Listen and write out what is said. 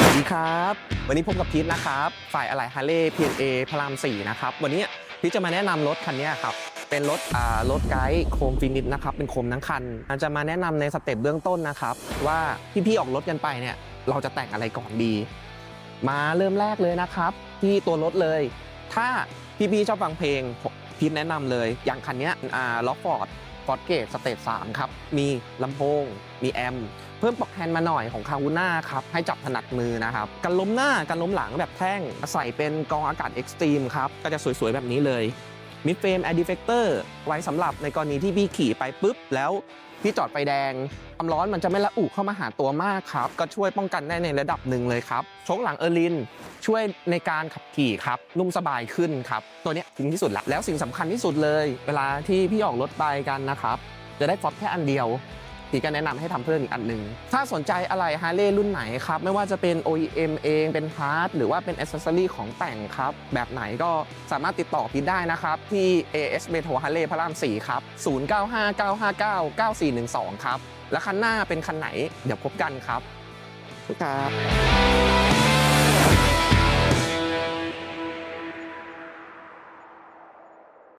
สวัสดีครับ วันนี้พบกับพีทนะครับ ฝ่ายอะไหล่ฮาร์เลย์ P&A พระราม4นะครับ วันนี้พีทจะมาแนะนำรถคันนี้ครับ เป็นรถอ่ารถไกด์โคมฟินิชนะครับ เป็นโคมทั้งคันอาจจะมาแนะนำในสเต็ปเบื้องต้นนะครับ ว่าพี่ๆออกรถกันไปเนี่ย เราจะแต่งอะไรก่อนดี มาเริ่มแรกเลยนะครับ ที่ตัวรถเลย ถ้าพี่ๆชอบฟังเพลงพีทแนะนำเลย อย่างคันนี้อ่าล็อกฟอร์ด ฟอร์ดเกตสเตจ3ครับ มีลำโพง มีแอม เพิ่มปลอกแฮนด์มาหน่อยของคาวูน่าครับ ให้จับถนัดมือนะครับ กันล้มหน้า กันล้มหลังแบบแท่ง ใส่เป็นกองอากาศเอ็กซ์ตรีมครับ ก็จะสวยๆแบบนี้เลย มิดเฟรมแอร์ดิเฟกเตอร์ไว้สำหรับในกรณีที่พี่ขี่ไปปุ๊บ แล้วพี่จอดไฟแดงความร้อนมันจะไม่ละอุเข้ามาหาตัวมากครับ ก็ช่วยป้องกันได้ในระดับหนึ่งเลยครับชงหลังเออร์ลิน ช่วยในการขับขี่ครับนุ่มสบายขึ้นครับ ตัวนี้ถึงที่สุดละแล้วสิ่งสำคัญที่สุดเลย เวลาที่พี่ออกรถไปกันนะครับ จะได้ฟอสแค่อันเดียว พี่ก็แนะนำให้ทำเพิ่มอีกอันหนึ่งถ้าสนใจอะไรฮาร์เลย์รุ่นไหนครับ ไม่ว่าจะเป็น OEM เองเป็นพาร์ทหรือว่าเป็นอ c เซสซอรีของแต่งครับ แบบไหนก็สามารถติดต่อพีทได้นะครับ ที่ AS Metro Harley พระราม 4 ครับ 0959599412 ครับ แล้วคันหน้าเป็นคันไหน เดี๋ยวพบกันครับบคุณครับ